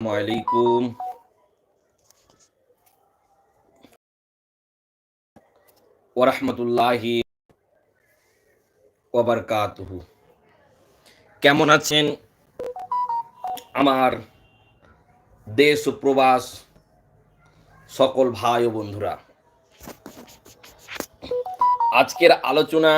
আলাইকুম ওরহমতুল্লাহি ওবরকাতুহু কেমন আছেন? আমার দেশ প্রবাস সকল ভাই ও বন্ধুরা। আজকের আলোচনা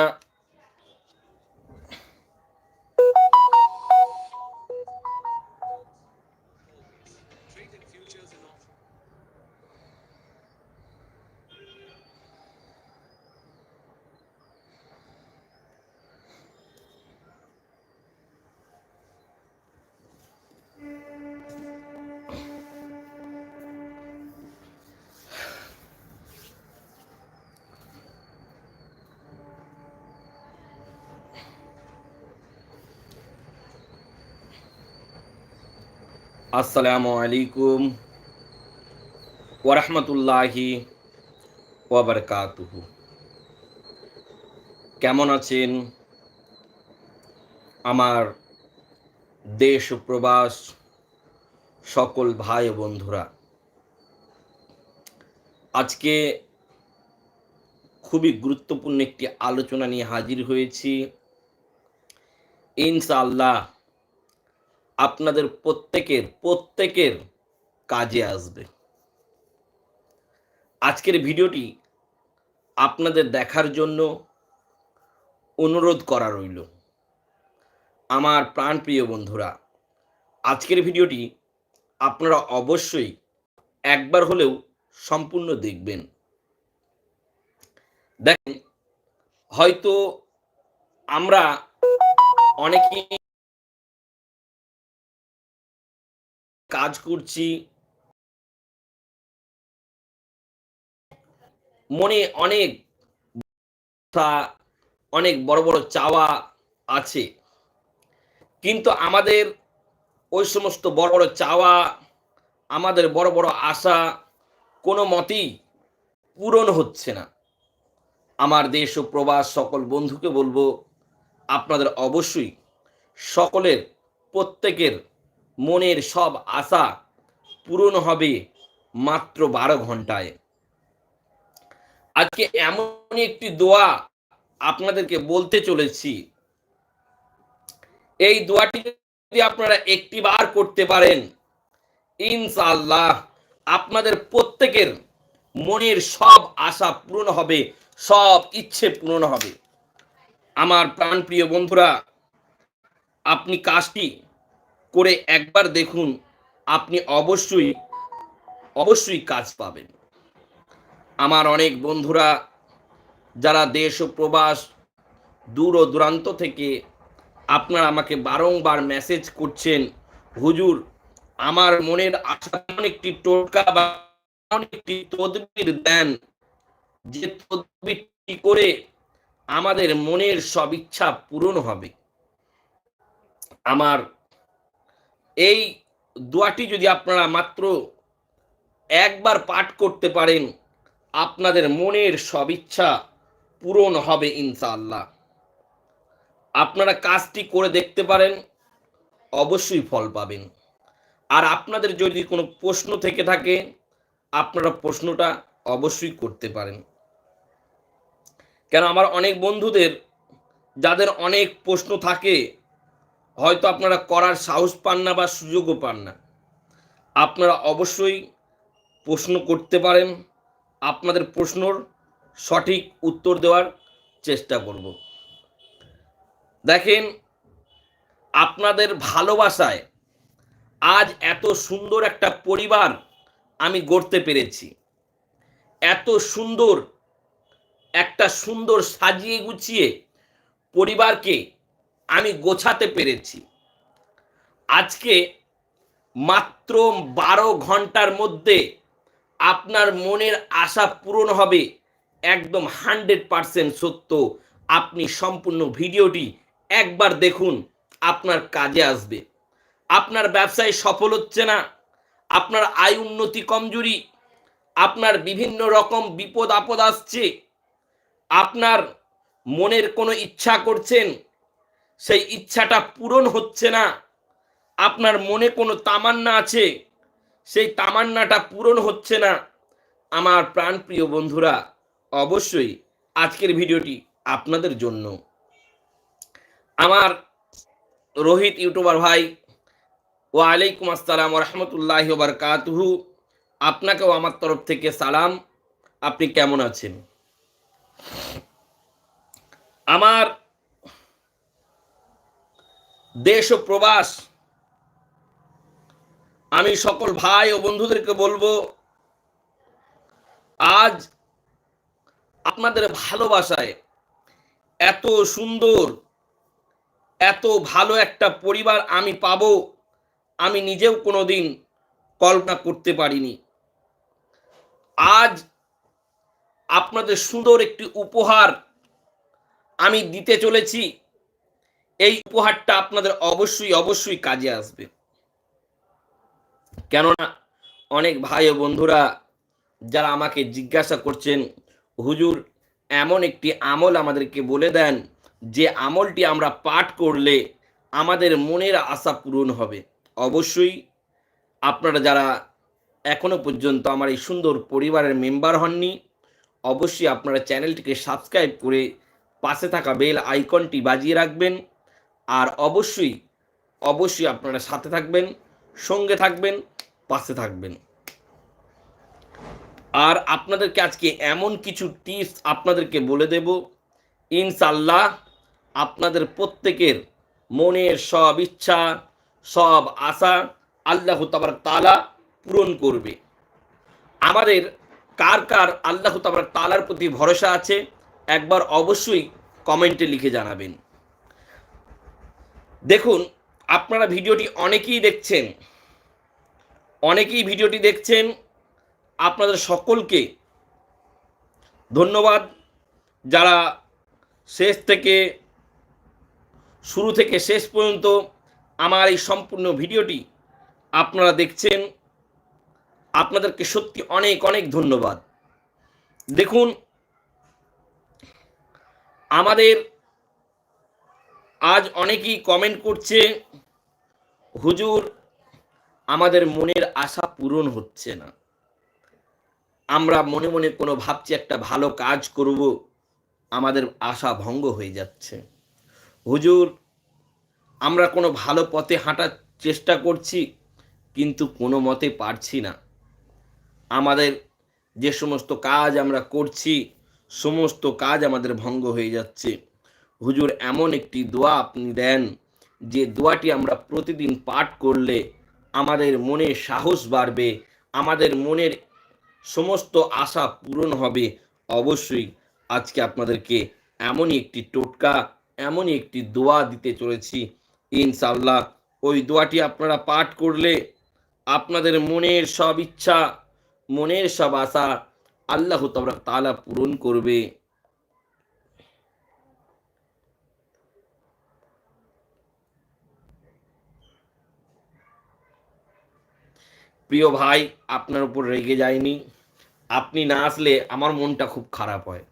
আসসালামু আলাইকুম ওরহমতুল্লাহি ওবরকাতুহু কেমন আছেন? আমার দেশ প্রবাস, সকল ভাই বন্ধুরা। আজকে খুবই গুরুত্বপূর্ণ একটি আলোচনা নিয়ে হাজির হয়েছি। ইনশাআল্লাহ আপনাদের প্রত্যেকের প্রত্যেকের কাজে আসবে। আজকের ভিডিওটি আপনাদের দেখার জন্য অনুরোধ করা রইল। আমার প্রাণপ্রিয় বন্ধুরা, আজকের ভিডিওটি আপনারা অবশ্যই একবার হলেও সম্পূর্ণ দেখবেন। দেখেন, হয়তো আমরা অনেকেই কাজ করছি। মনে অনেক অনেক বড় বড় চাওয়া আছে। কিন্তু আমাদের ওই সমস্ত বড় বড় চাওয়া, আমাদের বড় বড় আশা কোনো মতেই পূরণ হচ্ছে না। আমার দেশ ও প্রবাস সকল বন্ধুকে বলব, আপনাদের অবশ্যই সকলের প্রত্যেকের মনের সব আশা পূরণ হবে মাত্র বারো ঘন্টায়। আজকে এমন একটি দোয়া আপনাদেরকে বলতে চলেছি। এই দোয়াটি যদি আপনারা একটি বার করতে পারেন, ইনশাআল্লাহ আপনাদের প্রত্যেকের মনের সব আশা পূরণ হবে, সব ইচ্ছে পূরণ হবে। আমার প্রাণপ্রিয় বন্ধুরা, আপনি কাজটি করে একবার দেখুন, আপনি অবশ্যই অবশ্যই কাজ পাবেন। আমার অনেক বন্ধুরা, যারা দেশ ও প্রবাস দূর ও দূরান্ত থেকে আপনারা আমাকে বারংবার মেসেজ করছেন, হুজুর, আমার মনের আশা একটি টোটকা বা একটি তদবির দেন, যে তদবিরটি করে আমাদের মনের সব ইচ্ছা পূরণ হবে। আমার এই দোয়াটি যদি আপনারা মাত্র একবার পাঠ করতে পারেন, আপনাদের মনের সব ইচ্ছা পূরণ হবে ইনশাআল্লাহ। আপনারা কাজটি করে দেখতে পারেন, অবশ্যই ফল পাবেন। আর আপনাদের যদি কোনো প্রশ্ন থেকে থাকে, আপনারা প্রশ্নটা অবশ্যই করতে পারেন। কেন, আমার অনেক বন্ধুদের, যাদের অনেক প্রশ্ন থাকে হয়তো আপনারা করার সাহস পান না বা সুযোগও পান না। আপনারা অবশ্যই প্রশ্ন করতে পারেন। আপনাদের প্রশ্নর সঠিক উত্তর দেওয়ার চেষ্টা করব। দেখেন, আপনাদের ভালোবাসায় আজ এত সুন্দর একটা পরিবার আমি গড়তে পেরেছি। এত সুন্দর একটা সুন্দর সাজিয়ে গুছিয়ে পরিবারকে আমি গোছাতে পেরেছি। আজকে মাত্র বারো ঘণ্টার মধ্যে আপনার মনের আশা পূরণ হবে, একদম হান্ড্রেড পারসেন্ট সত্য। আপনি সম্পূর্ণ ভিডিওটি একবার দেখুন, আপনার কাজে আসবে। আপনার ব্যবসায় সফল হচ্ছে না, আপনার আয় উন্নতি কমজোরি, আপনার বিভিন্ন রকম বিপদ আপদ আসছে, আপনার মনের কোনো ইচ্ছা করছেন সেই ইচ্ছাটা পূরণ হচ্ছে না। আপনার মনে কোনো তামান্না আছে? সেই তামান্নাটা পূরণ হচ্ছে না। আমার প্রাণপ্রিয় বন্ধুরা, অবশ্যই আজকের ভিডিওটি আপনাদের জন্য। আমার রোহিত ইউটিউবার ভাই, ওয়ালাইকুম আসসালাম রহমতুল্লাহ বারকাতুহু আপনাকেও আমার তরফ থেকে সালাম। আপনি কেমন আছেন? আমার দেশ ও প্রবাস। আমি সকল ভাই ও বন্ধুদেরকে বলব, আজ আপনাদের ভালোবাসায় এত সুন্দর, এত ভালো একটা পরিবার আমি পাবো, আমি নিজেও কোনো দিন কল্পনা করতে পারিনি। আজ আপনাদের সুন্দর একটি উপহার আমি দিতে চলেছি। এই উপহারটা আপনাদের অবশ্যই অবশ্যই কাজে আসবে। কেননা অনেক ভাই ও বন্ধুরা যারা আমাকে জিজ্ঞাসা করছেন, হুজুর, এমন একটি আমল আমাদেরকে বলে দেন যে আমলটি আমরা পাঠ করলে আমাদের মনের আশা পূরণ হবে। অবশ্যই আপনারা যারা এখনও পর্যন্ত আমার এই সুন্দর পরিবারের মেম্বার হননি, অবশ্যই আপনারা চ্যানেলটিকে সাবস্ক্রাইব করে পাশে থাকা বেল আইকনটি বাজিয়ে রাখবেন। আর অবশ্যই অবশ্যই আপনারা সাথে থাকবেন, সঙ্গে থাকবেন, পাশে থাকবেন। আর আপনাদেরকে আজকে এমন কিছু টিপস আপনাদেরকে বলে দেব। ইনশাল্লাহ আপনাদের প্রত্যেকের মনের সব ইচ্ছা, সব আশা আল্লাহ তাবার তালা পূরণ করবে। আমাদের কার কার আল্লাহ তাবার তালার প্রতি ভরসা আছে, একবার অবশ্যই কমেন্টে লিখে জানাবেন। দেখুন, আপনারা ভিডিওটি অনেকেই দেখছেন। অনেকেই ভিডিওটি দেখছেন। আপনাদের সকলকে ধন্যবাদ। যারা শেষ থেকে, শুরু থেকে শেষ পর্যন্ত আমার এই সম্পূর্ণ ভিডিওটি আপনারা দেখছেন, আপনাদেরকে সত্যি অনেক অনেক ধন্যবাদ। দেখুন, আমাদের আজ অনেকেই কমেন্ট করছে, হুজুর, আমাদের মনের আশা পূরণ হচ্ছে না। আমরা মনে মনে কোনো ভাবছি একটা ভালো কাজ করব, আমাদের আশা ভঙ্গ হয়ে যাচ্ছে। হুজুর, আমরা কোনো ভালো পথে হাঁটার চেষ্টা করছি, কিন্তু কোনো মতে পারছি না। আমাদের যে সমস্ত কাজ আমরা করছি, সমস্ত কাজ আমাদের ভঙ্গ হয়ে যাচ্ছে। হুজুর, এমন একটি দোয়া আপনি দেন যে দোয়াটি আমরা প্রতিদিন পাঠ করলে আমাদের মনে সাহস বাড়বে, আমাদের মনের সমস্ত আশা পূরণ হবে। অবশ্যই আজকে আপনাদেরকে এমনই একটি টোটকা, এমনই একটি দোয়া দিতে চলেছি। ইনশাল্লাহ ওই দোয়াটি আপনারা পাঠ করলে আপনাদের মনের সব ইচ্ছা, মনের সব আশা আল্লাহ তালা পূরণ করবে। প্রিয় ভাই, আপনার উপর রেগে যায়নি। আপনি না আসলে আমার মনটা খুব খারাপ হয়।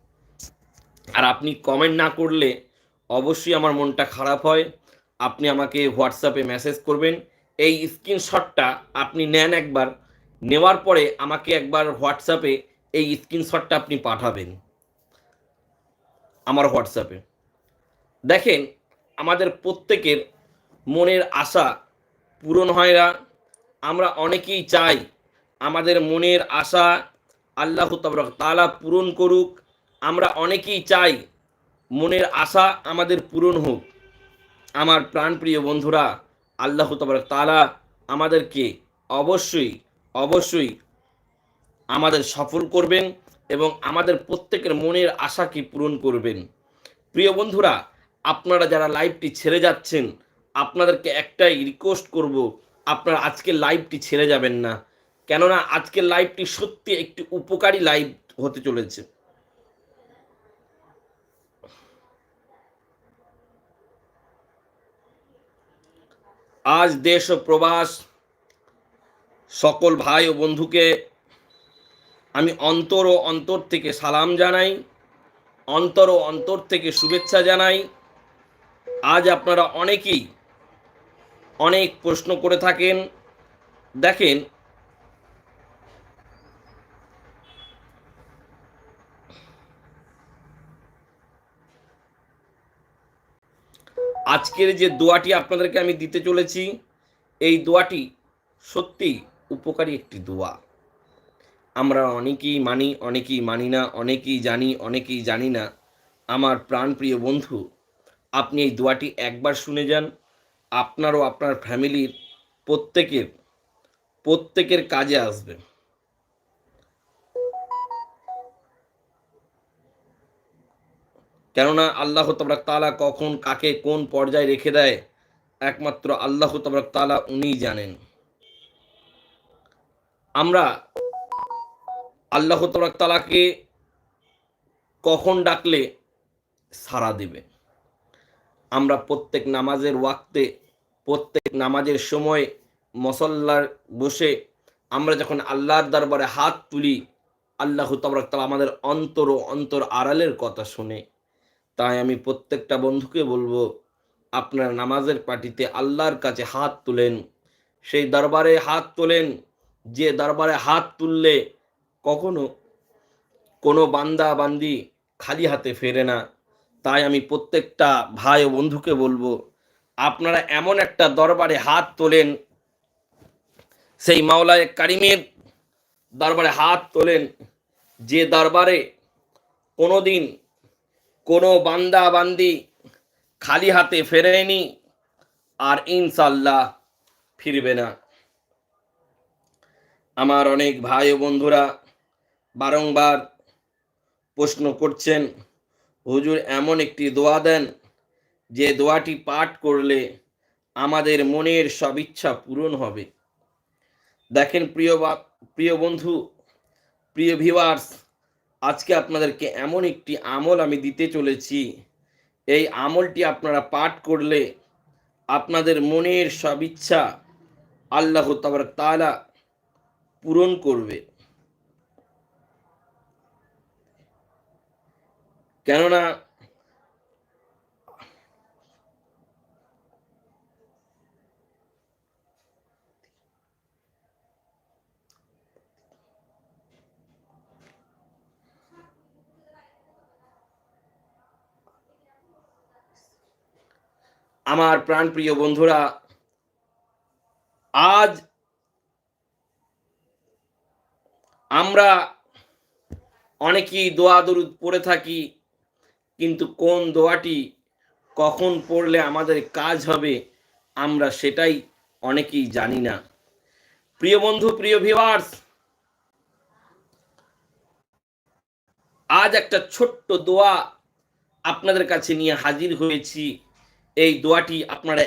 আর আপনি কমেন্ট না করলে অবশ্যই আমার মনটা খারাপ হয়। আপনি আমাকে হোয়াটসঅ্যাপে মেসেজ করবেন। এই স্ক্রিনশটটা আপনি নেন একবার। নেওয়ার পরে আমাকে একবার হোয়াটসঅ্যাপে এই স্ক্রিনশটটা আপনি পাঠাবেন। আমার হোয়াটসঅ্যাপে দেখেন, আমাদের প্রত্যেকের মনের আশা পূরণ হয় না। আমরা অনেকেই চাই আমাদের মনের আশা আল্লাহ তবরক তালা পূরণ করুক। আমরা অনেকেই চাই মনের আশা আমাদের পূরণ হোক। আমার প্রাণপ্রিয় বন্ধুরা, আল্লাহ তবরক তালা আমাদেরকে অবশ্যই অবশ্যই আমাদের সফল করবেন এবং আমাদের প্রত্যেকের মনের আশাকে পূরণ করবেন। প্রিয় বন্ধুরা, আপনারা যারা লাইভটি ছেড়ে যাচ্ছেন, আপনাদেরকে একটাই রিকোয়েস্ট করব আপনারা আজকের লাইভটি ছেড়ে যাবেন না। কেননা আজকের লাইভটি সত্যি একটি উপকারী লাইভ হতে চলেছে। আজ দেশ ও প্রবাস, সকল ভাই ও বন্ধুকে আমি অন্তর ও অন্তর থেকে সালাম জানাই, অন্তর ও অন্তর থেকে শুভেচ্ছা জানাই। আজ আপনারা অনেকেই অনেক প্রশ্ন করে থাকেন। দেখেন, আজকের যে দোয়াটি আপনাদেরকে আমি দিতে চলেছি, এই দোয়াটি সত্যি উপকারী একটি দোয়া। আমরা অনেকেই মানি অনেকেই মানি না, অনেকেই জানি অনেকেই জানি না। আমার প্রাণ প্রিয় বন্ধু, আপনি এই দোয়াটি একবার শুনে যান আপনারও আপনার ফ্যামিলির প্রত্যেকের প্রত্যেকের কাজে আসবে। কেননা আল্লাহ তবরাক তালা কখন কাকে কোন পর্যায়ে রেখে দেয়, একমাত্র আল্লাহ তবরাক তালা উনিই জানেন। আমরা আল্লাহ তবরাক তালাকে কখন ডাকলে সাড়া দেবে। আমরা প্রত্যেক নামাজের ওয়াক্তে, প্রত্যেক নামাজের সময় মসল্লার বসে আমরা যখন আল্লাহর দরবারে হাত তুলি, আল্লাহ তবরাক তালা আমাদের অন্তর ও অন্তর আড়ালের কথা শুনে। তাই আমি প্রত্যেকটা বন্ধুকে বলব, আপনার নামাজের পার্টিতে আল্লাহর কাছে হাত তুলেন। সেই দরবারে হাত তোলেন, যে দরবারে হাত তুললে কখনো কোনো বান্দা বান্দি খালি হাতে ফেরে না। তাই আমি প্রত্যেকটা ভাই ও বন্ধুকে বলব, আপনারা এমন একটা দরবারে হাত তোলেন, সেই মাওলায় কারিমের দরবারে হাত তোলেন, যে দরবারে কোনো দিন কোনো বান্দা বান্দি খালি হাতে ফেরেনি আর ইনশাল্লাহ ফিরবে না। আমার অনেক ভাই ও বন্ধুরা বারংবার প্রশ্ন করছেন হুজুর এমন একটি দোয়া দেন যে দোয়াটি পাঠ করলে আমাদের মনের সব ইচ্ছা পূরণ হবে। দেখেন প্রিয় প্রিয় বন্ধু, প্রিয় ভিউয়ার্স আজকে আপনাদেরকে এমন একটি আমল আমি দিতে চলেছি। এই আমলটি আপনারা পাঠ করলে আপনাদের মনের সব ইচ্ছা আল্লাহ তাবারক তাআলা পূরণ করবে। কেননা আমার প্রাণপ্রিয় বন্ধুরা আজ আমরা অনেকেই দোয়া দরুদ পড়ে থাকি। কিন্তু কোন দোয়াটি কখন পড়লে আমাদের কাজ হবে, আমরা সেটাই অনেকেই জানি না। প্রিয় বন্ধু, প্রিয় ভিউয়ার্স আজ একটা ছোট্ট দোয়া আপনাদের কাছে নিয়ে হাজির হয়েছি। এই দোয়াটি আপনারা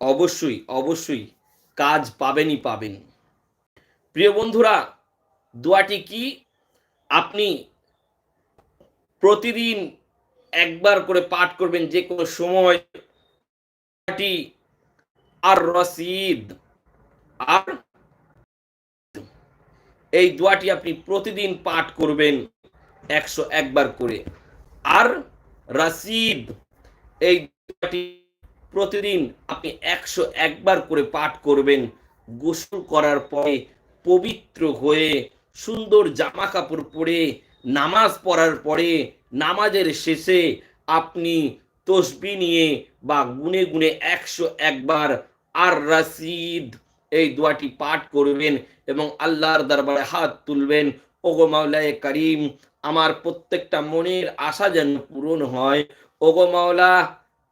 অবশ্যই অবশ্যই কাজ পাবেনই পাবেন। প্রিয় বন্ধুরা, দোয়াটি কি? আপনি প্রতিদিন একবার করে পাঠ করবেন যে কোনো সময়। আর রসিদ, আর এই দোয়াটি আপনি প্রতিদিন পাঠ করবেন একশো একবার করে। আর রাসিদ, এই দোয়াটি প্রতিদিন আপনি একশো একবার করে পাঠ করবেন। গোসল করার পরে পবিত্র হয়ে সুন্দর জামা কাপড় পরে নামাজ পড়ার পরে, নামাজের শেষে আপনি তসবি নিয়ে বা গুনে গুনে একশো একবার আর রাসিদ এই দোয়াটি পাঠ করবেন এবং আল্লাহর দরবারে হাত তুলবেন। ওগো মাওলায় করিম, আমার প্রত্যেকটা মনের আশা যেন পূরণ হয়। ওগো মাওলা,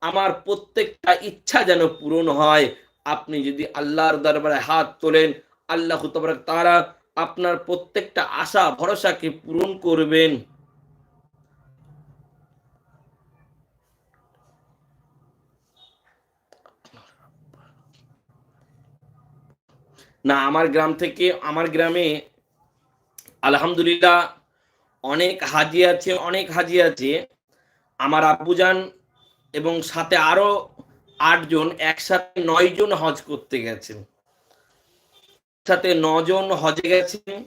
আমার প্রত্যেকটা ইচ্ছা যেন পূরণ হয়। আপনি যদি আল্লাহর দরবারে হাত তোলেন, আল্লাহ তারা আপনার প্রত্যেকটা আশা, ভরসাকে পূরণ করবেন। না, আমার গ্রাম থেকে, আমার গ্রামে আলহামদুলিল্লাহ অনেক হাজি আছে, অনেক হাজি আছে। আমার আব্বুজান এবং সাথে আরও আটজন, একসাথে নয় জন হজ করতে গেছেন। সাথে নজন হজে গেছেন।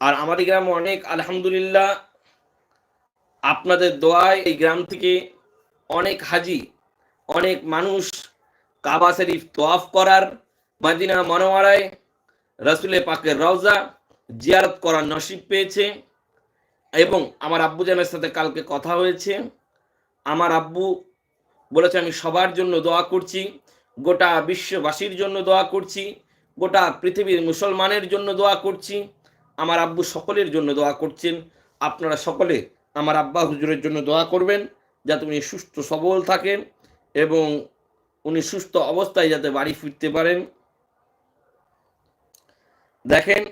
আর আমাদের গ্রামে অনেক, আলহামদুলিল্লাহ, আপনাদের দোয়ায় এই গ্রাম থেকে অনেক হাজি, অনেক মানুষ কাবা শরীফ তোয়াফ করার, মাদিনা মনোয়ারায় রসুলে পাকের রওজা জিয়ারত করার নসিব পেয়েছে। এবং আমার আব্বুজানের সাথে কালকে কথা হয়েছে। আমার আব্বু বলেছে, আমি সবার জন্য দোয়া করছি। গোটা বিশ্ববাসীর জন্য দোয়া করছি, গোটা পৃথিবীর মুসলমানের জন্য দোয়া করছি, আমার আব্বু সকলের জন্য দোয়া করছেন, আপনারা সকলে আমার আব্বা হুজুরের জন্য দোয়া করবেন, যাতে উনি সুস্থ সবল থাকেন এবং উনি সুস্থ অবস্থায় যাতে বাড়ি ফিরতে পারেন। দেখেন,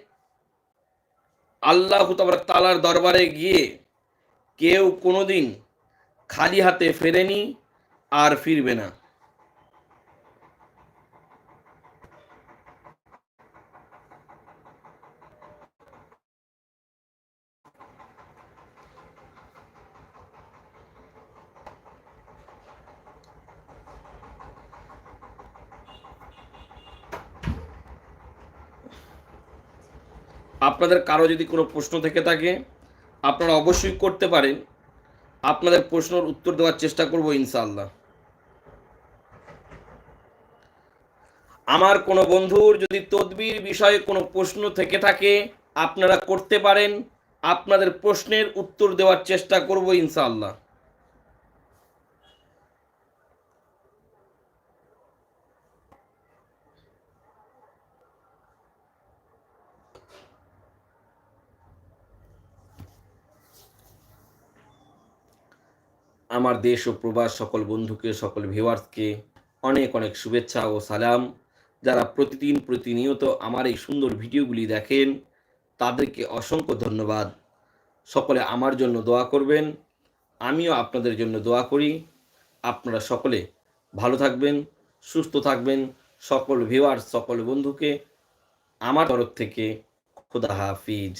আল্লাহ তালার দরবারে গিয়ে কেউ কোনোদিন খালি হাতে ফেরেনি আর ফিরবে না। আপনাদের কারও যদি কোনো প্রশ্ন থেকে থাকে, আপনারা অবশ্যই করতে পারেন। আপনাদের প্রশ্নের উত্তর দেওয়ার চেষ্টা করব ইনশাআল্লাহ। আমার কোনো বন্ধুর যদি তদবির বিষয়ে কোনো প্রশ্ন থেকে থাকে, আপনারা করতে পারেন। আপনাদের প্রশ্নের উত্তর দেওয়ার চেষ্টা করব ইনশাআল্লাহ। আমার দেশ ও প্রবাস সকল বন্ধুকে, সকল ভিউয়ার্সকে অনেক অনেক শুভেচ্ছা ও সালাম। যারা প্রতিদিন প্রতিনিয়ত আমার এই সুন্দর ভিডিওগুলি দেখেন, তাদেরকে অসংখ্য ধন্যবাদ। সকলে আমার জন্য দোয়া করবেন, আমিও আপনাদের জন্য দোয়া করি। আপনারা সকলে ভালো থাকবেন, সুস্থ থাকবেন, সকল ভিউয়ার্স সকল বন্ধুকে আমার তরফ থেকে খুদা হাফিজ।